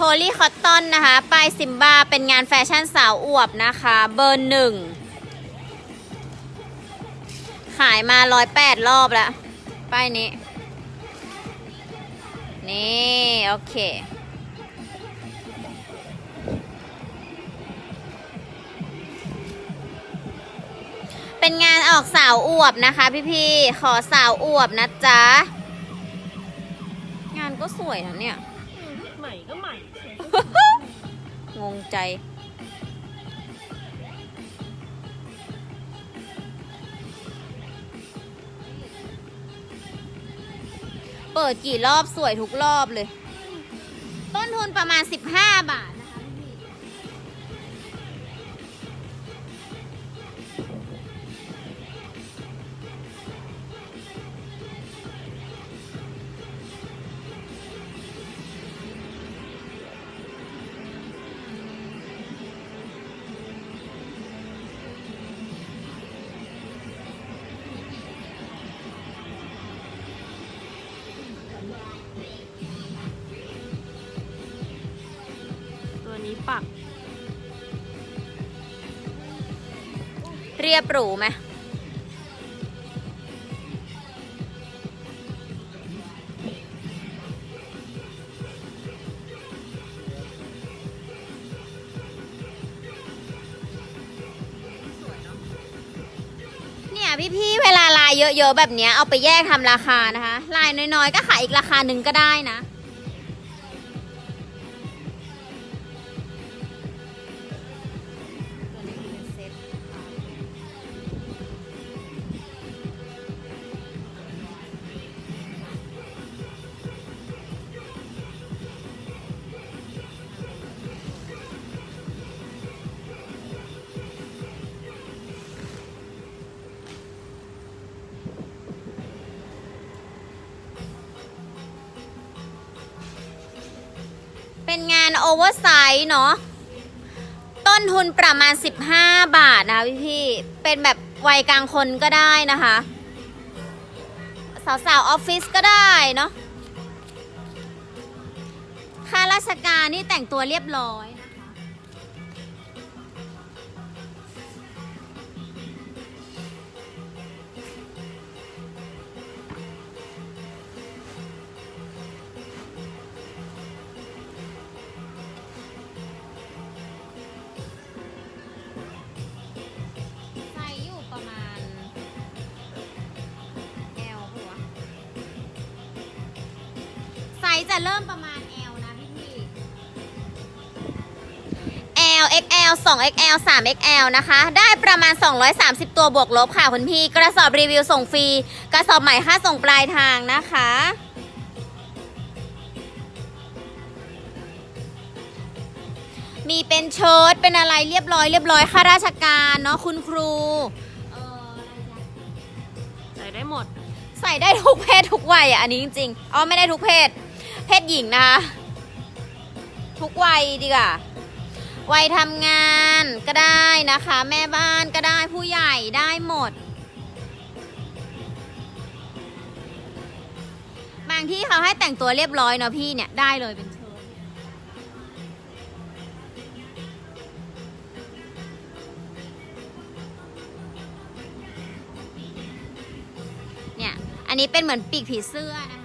โพลีคอตตอนนะคะป้ายซิมบาเป็นงานแฟชั่นสาวอวบนะคะ เบอร์หนึ่ง ขายมาร้อยแปดรอบแล้วป้ายนี้ นี่ โอเคเป็นงานออกสาวอวบนะคะ พี่ๆ ขอสาวอวบนะจ๊ะ งานก็สวยนะเนี่ย งงใจ เปิดกี่รอบสวยทุกรอบเลย ต้นทุนประมาณ 15 บาท ยบหรูไหมเนี่ยพี่ๆเวลาลายเยอะๆแบบเนี้ยเอาไปแยกทำราคานะคะ ลายน้อยๆ ก็ขายอีกราคาหนึ่งก็ได้นะ โอเวอร์ไซส์เนาะต้นทุนประมาณ 15 บาทนะคะพี่พี่เป็นแบบวัยกลางคนก็ได้นะคะ สาวๆออฟฟิศก็ได้เนาะข้าราชการนี่แต่งตัวเรียบร้อย ริ่มประมาณ L นะพี่พี่ L XL 2 XL 3 XL นะคะ ได้ประมาณ 230 ตัวบวกลบค่ะคุณพี่ กระสอบรีวิวส่งฟรี กระสอบใหม่ค่าส่งปลายทางนะคะ มีเป็นเชิ้ตเป็นอะไรเรียบร้อยเรียบร้อยข้าราชการเนาะคุณครูเอ่ออะไรนะใส่ได้หมด ใส่ได้ทุกเพศทุกวัยอะอันนี้จริงๆอ๋อไม่ได้ทุกเพศ เพศหญิงนะคะ ทุกวัยดีกว่าวัยทำงานก็ได้นะคะ แม่บ้านก็ได้ผู้ใหญ่ได้หมด บางที่เขาให้แต่งตัวเรียบร้อยเนาะพี่เนี่ยได้เลยเป็นเชิ้ตเนี่ย อันนี้เป็นเหมือนปีกผีเสื้อนะ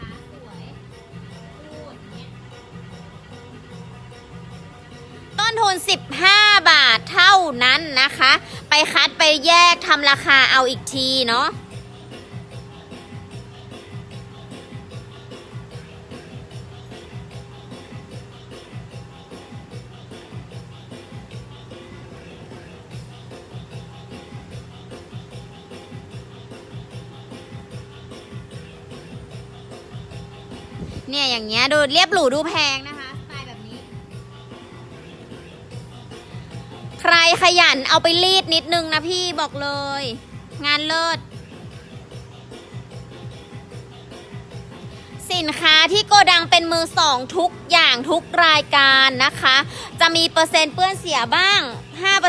15 บาทเท่านั้นนะคะ ไปคัดไปแยกทำราคาเอาอีกทีเนาะเนี่ยอย่างเงี้ยดูเรียบหรูดูแพงนะ ขยันเอาไปรีดนิดนึงนะพี่บอกเลย งานเลิศ สินค้าที่โกดังเป็นมือสองทุกอย่างทุกรายการนะคะ จะมีเปอร์เซ็นต์เปื้อนเสียบ้าง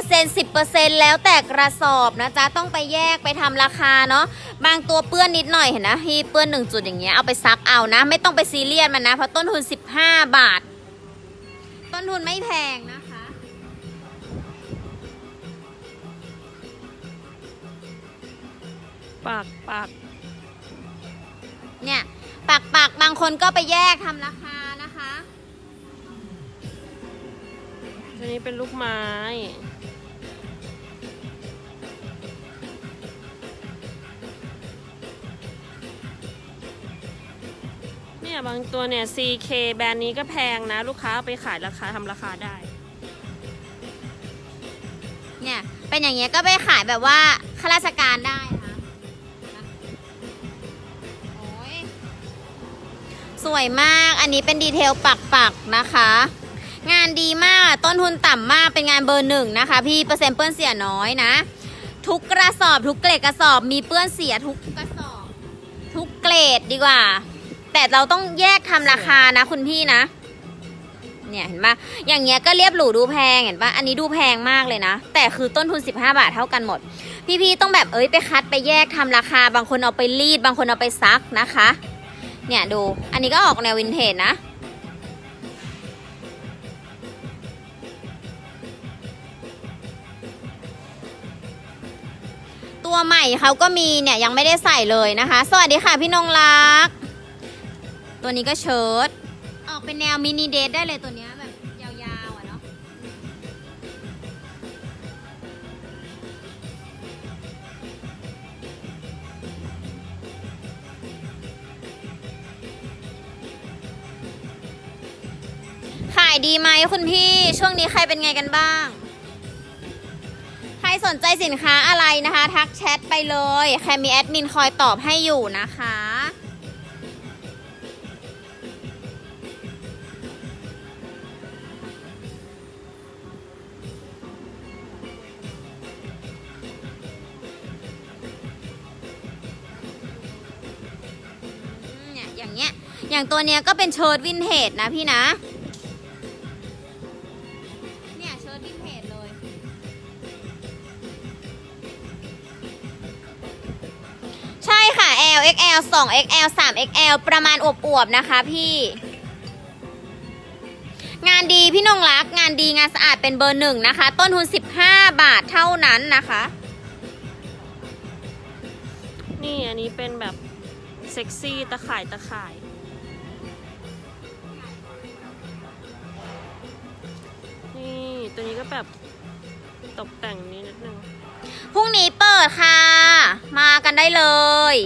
5% 10%แล้วแต่กระสอบนะจ๊ะ ต้องไปแยกไปทำราคาเนาะบางตัวเปื้อนนิดหน่อยเห็นนะพี่เปื้อนหนึ่งจุดอย่างเงี้ยเอาไปซักเอานะ ไม่ต้องไปซีเรียสมันนะ เพราะต้นทุน 15 บาท ต้นทุนไม่แพงนะ คะปักปักเนี่ยปักปักบางคนก็ไปแยกทำราคานะคะตัวนี้เป็นลูกไม้เนี่ยบางตัวเนี่ย CK แบรนด์นี้ก็แพงนะ ลูกค้าเอาไปขายราคาทำราคาได้ เนี่ย เป็นอย่างเงี้ยก็ไปขายแบบว่าข้าราชการได้ สวยมาก อันนี้เป็นดีเทลปักปักๆนะคะ งานดีมาก ต้นทุนต่ำมาก เป็นงานเบอร์หนึ่งนะคะ พี่ เปอร์เซ็นต์เปื้อนเสียน้อยนะ ทุกกระสอบ ทุกเกรดกระสอบ มีเปื้อนเสียทุกกระสอบ ทุกเกรดดีกว่า แต่เราต้องแยกทำราคานะคุณพี่นะ เนี่ยเห็นปะอย่างเงี้ยก็เรียบหรูดูแพงเห็นปะอันนี้ดูแพงมากเลยนะ แต่คือต้นทุน 15 บาทเท่ากันหมด พี่ๆต้องแบบเอ้ยไปคัดไปแยกทำราคา บางคนเอาไปรีด บางคนเอาไปซักนะคะ เนี่ยดู อันนี้ก็ออกแนววินเทจนะ ตัวใหม่เขาก็มีเนี่ยยังไม่ได้ใส่เลยนะคะ สวัสดีค่ะพี่นงรัก ตัวนี้ก็เชิ้ตออกเป็นแนวมินิเดทได้เลยตัวเนี้ยแบบย ไหมคุณพี่ช่วงนี้ใครเป็นไงกันบ้าง ใครสนใจสินค้าอะไรนะคะ ทักแชทไปเลยแค่มีแอดมินคอยตอบให้อยู่นะคะเนี่ยอย่างเงี้ย อย่างตัวเนี้ยก็เป็นเชิ้ตวินเทจนะพี่นะ XL 2 XL 3 XL ประมาณอวบๆนะคะพี่ งานดีพี่นงรัก งานดีงานสะอาดเป็นเบอร์หนึ่งนะคะ ต้นทุน 15 บาทเท่านั้นนะคะ นี่อันนี้เป็นแบบเซ็กซี่ตะข่ายตะข่ายนี่ตัวนี้ก็แบบตกแต่งนี้นิดนึงพรุ่งนี้เปิดค่ะ มากันได้เลย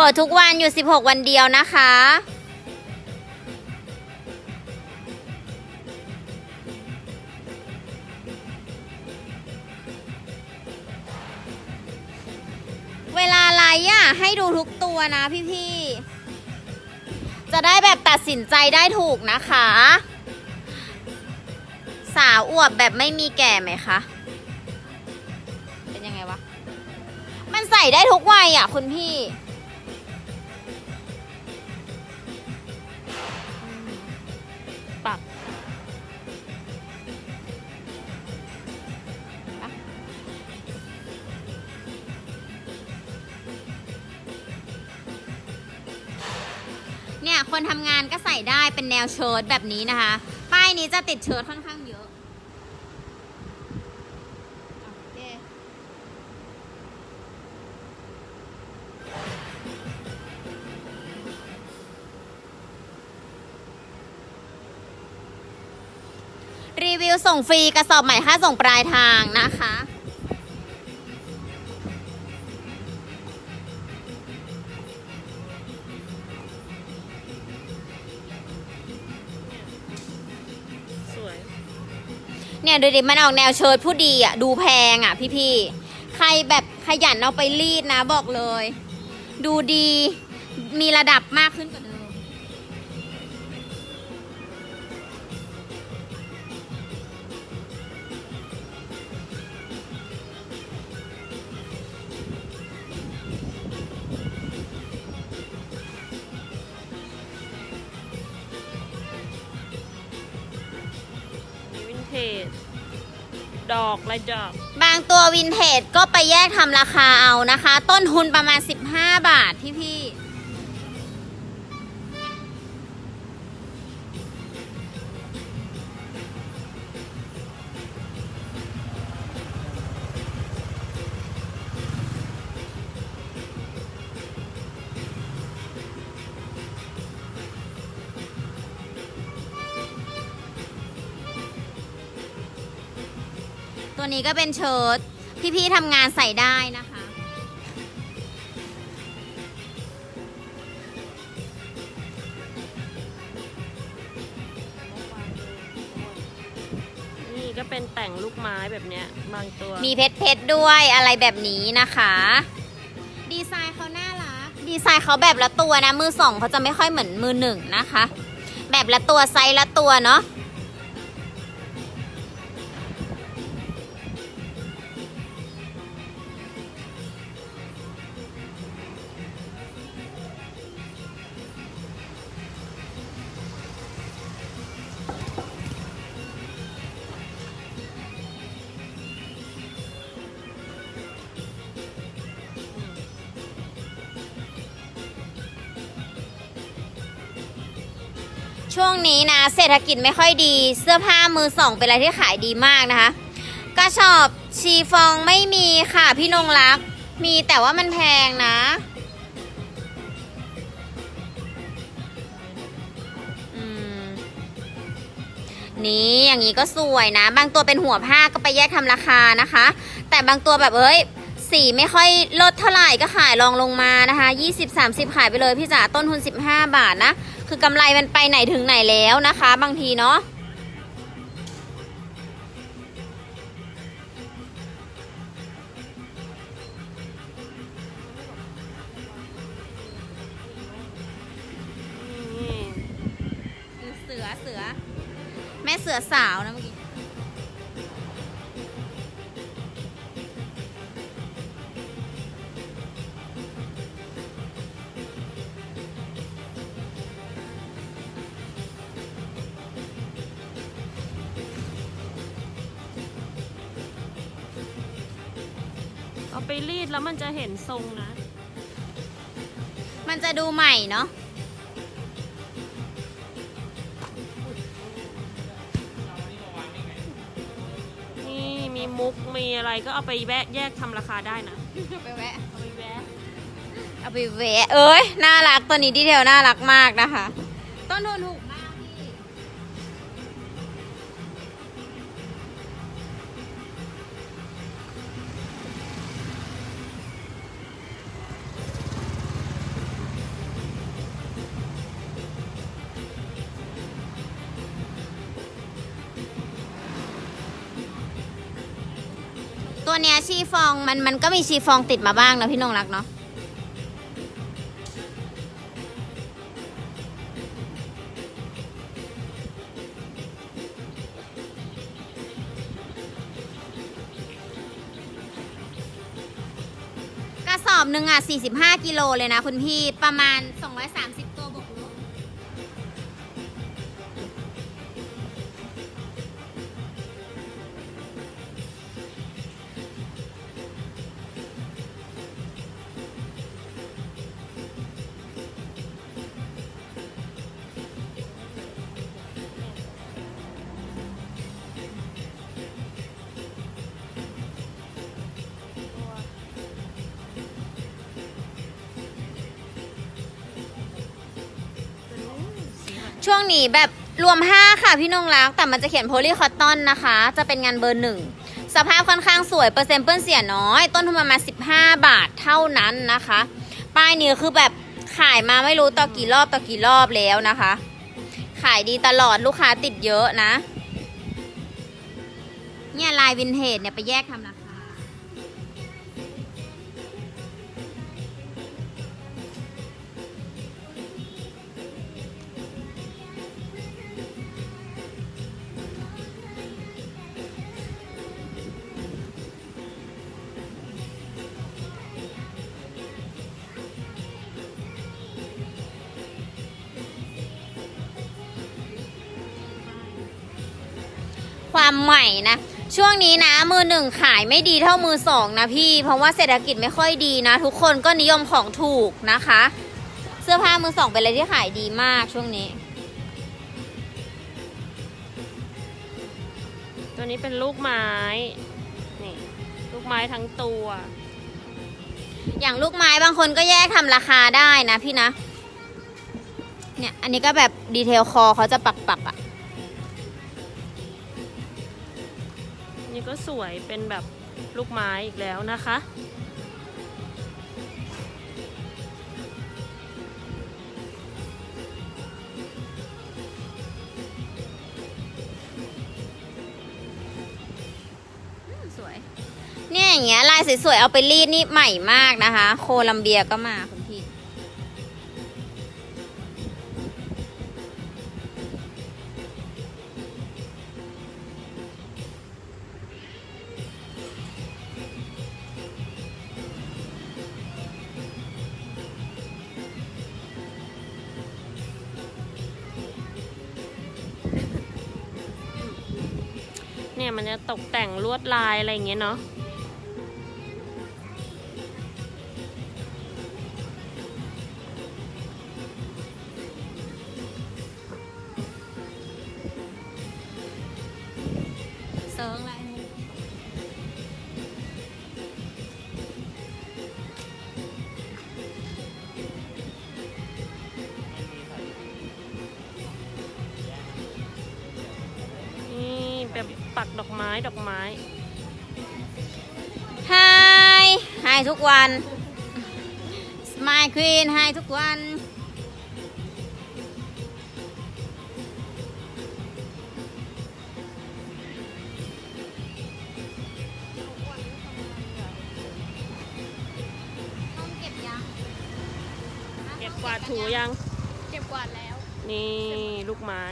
เปิดทุกวันอยู่ 16 วันเดียวนะคะ เวลาไลฟ์อะ ให้ดูทุกตัวนะพี่ๆ จะได้แบบตัดสินใจได้ถูกนะคะ สาวอวบแบบไม่มีแก่ไหมคะ เป็นยังไงวะ มันใส่ได้ทุกวัยอะคุณพี่ คนทำงานก็ใส่ได้เป็นแนวเชิ้ตแบบนี้นะคะ ป้ายนี้จะติดเชิ้ตค่อนข้างเยอะรีวิวส่งฟรีกระสอบใหม่ค่าส่งปลายทางนะคะ เนี่ยดูดิมันออกแนวเชิ้ตผู้ดีอะดูแพงอะพี่ๆใครแบบขยันเอาไปรีดนะบอกเลย ดูดีมีระดับมากขึ้นกว่า จ ดอกลายดอก บางตัววินเทจก็ไปแยกทำราคาเอานะคะ ต้นทุนประมาณ 15 บาทพี่พี่ นี้ก็เป็นเชิ้ตพี่ๆทำงานใส่ได้นะคะ นี่ก็เป็นแต่งลูกไม้แบบเนี้ยบางตัว มีเพชรเพชรด้วยอะไรแบบนี้นะคะ ดีไซน์เขาน่ารัก ดีไซน์เขาแบบละตัวนะ มือสองเขาจะไม่ค่อยเหมือนมือหนึ่งนะคะ แบบละตัวไซส์ละตัวเนาะ ช่วงนี้นะ เศรษฐกิจไม่ค่อยดี เสื้อผ้ามือสองเป็นอะไรที่ขายดีมากนะคะกระสอบชีฟองไม่มีค่ะพี่นงรัก มีแต่ว่ามันแพงนะ นี่อย่างนี้ก็สวยนะ บางตัวเป็นหัวผ้าก็ไปแยกทำราคานะคะ แต่บางตัวแบบเอ้ยสีไม่ค่อยลดเท่าไหร่ก็ขายรองลงมานะคะ 20-30 ขายไปเลยพี่จ๋าต้นทุน 15 บาทนะ คือกำไรมันไปไหนถึงไหนแล้วนะคะ บางทีเนาะเสือเสือ แม่เสือสาวนะเมื่อกี้ เอาไปรีดแล้วมันจะเห็นทรงนะ มันจะดูใหม่เนาะนี่มีมุกมีอะไรก็เอาไปแวะแยกทำราคาได้นะ ไปแวะ เอาไปแวะ เอาไปแวะ เอ้ย น่ารักตัวนี้ดีเทลน่ารักมากนะคะ ต้นทุนถูก ตัวเนี้ยชีฟองมันมันก็มีชีฟองติดมาบ้างนะพี่นงรักเนาะกระสอบหนึ่งอะ 45 กิโลเลยนะคุณพี่ประมาณ 230 ช่วงนี้แบบรวม 5 ค่ะพี่นงรัก แต่มันจะเขียนโพลีคอตตอนนะคะ จะเป็นงานเบอร์หนึ่งสภาพค่อนข้างสวย เปอร์เซ็นต์เปื้อนเสียน้อย ต้นทุนประมาณ15 บาทเท่านั้นนะคะ ป้ายนี้คือแบบขายมาไม่รู้ต่อกี่รอบต่อกี่รอบแล้วนะคะ ขายดีตลอดลูกค้าติดเยอะนะ เนี่ยลายวินเทจเนี่ยไปแยกทำราคา มใหม่นะ ช่วงนี้นะมือหนึ่งขายไม่ดีเท่ามือสองนะพี่ เพราะว่าเศรษฐกิจไม่ค่อยดีนะ ทุกคนก็นิยมของถูกนะคะ เสื้อผ้ามือสองเป็นอะไรที่ขายดีมากช่วงนี้ ตัวนี้เป็นลูกไม้นี่ลูกไม้ทั้งตัว อย่างลูกไม้บางคนก็แยกทำราคาได้นะพี่นะ เนี่ยอันนี้ก็แบบดีเทลคอเขาจะปักปักๆอะ ก็สวยเป็นแบบลูกไม้อีกแล้วนะคะ สวย เนี่ยอย่างเงี้ยลายสวยๆเอาไปรีดนี่ใหม่มากนะคะ โคลัมเบียก็มา เนี่ยมันจะตกแต่งลวดลายอะไรอย่างเงี้ยเนาะ ปักดอกไม้ดอกไม้ไฮไฮทุกวันสมายควีนไฮทุกวันห้องเก็บยังเก็บกวาดถูยัง เก็บกวาดแล้ว นี่ลูกไม้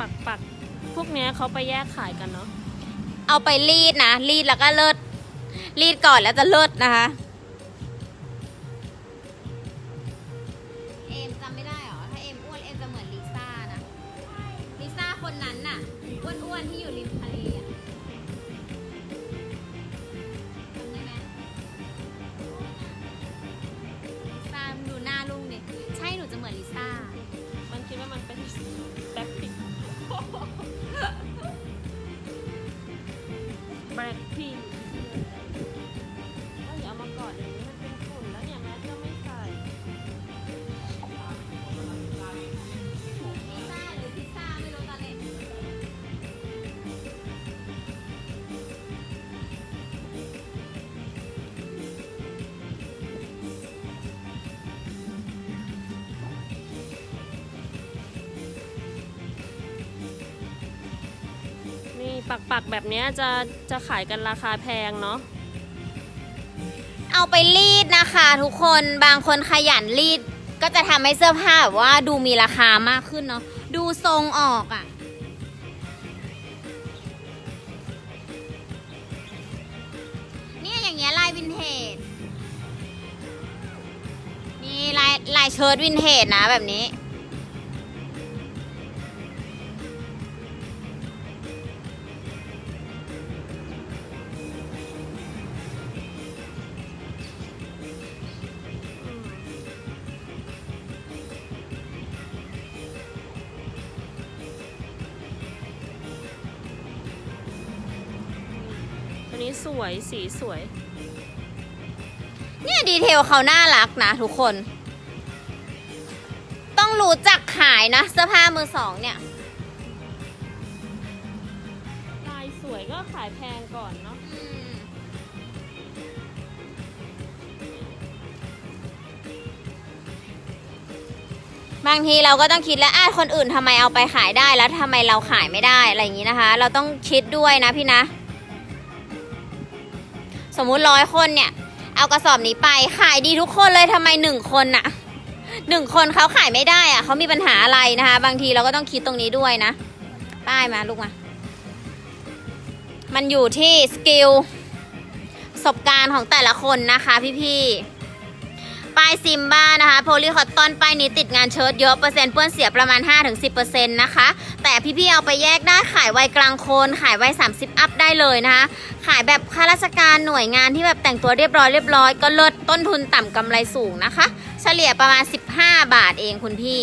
ปักปักพวกเนี้ยเขาไปแยกขายกันเนาะ เอาไปรีดนะ รีดแล้วก็เลิศรีดก่อนแล้วจะเลิศนะคะ ปักปักๆแบบนี้จะจะขายกันราคาแพงเนาะเอาไปรีดนะคะ ทุกคนบางคนขยันรีด ก็จะทำให้เสื้อผ้าแบบว่าดูมีราคามากขึ้นเนาะดูทรงออกอะ่ะเนี่ยอย่างเงี้ยลายวินเทจนี่ลายลายเชิ้ตวินเทจนะแบบนี้ สวยสีสวย เนี่ยดีเทลเขาน่ารักนะทุกคน ต้องรู้จักขายนะเสื้อผ้ามือสองเนี่ย ลายสวยก็ขายแพงก่อนเนาะอืมบางทีเราก็ต้องคิดแล้วอะคนอื่นทำไมเอาไปขายได้แล้วทำไมเราขายไม่ได้อะไรอย่างนี้นะคะ เราต้องคิดด้วยนะพี่นะ สมมุติร้อยคนเนี่ย เอากระสอบนี้ไปขายดีทุกคนเลยทำไมหนึ่งคนน่ะหนึ่งคนเขาขายไม่ได้อะเขามีปัญหาอะไรนะคะ บางทีเราก็ต้องคิดตรงนี้ด้วยนะ ป้ายมาลูกมา มันอยู่ที่สกิลประสบการณ์ของแต่ละคนนะคะพี่ๆ ป้ายซิมบ้านะคะโพลีคอตตอนป้ายนี้ติดงานเชิ้ตเยอะเปอร์เซ็นต์เปื้อนเสียประมาณ 5-10%นะคะ แต่พี่ๆเอาไปแยกได้ขายไวยกลางคน ขายไวย30 อัพได้เลยนะคะ ขายแบบข้าราชการหน่วยงานที่แบบแต่งตัวเรียบร้อยเรียบร้อยก็เลิศต้นทุนต่ำกำไรสูงนะคะ เฉลี่ยประมาณ 15 บาทเองคุณพี่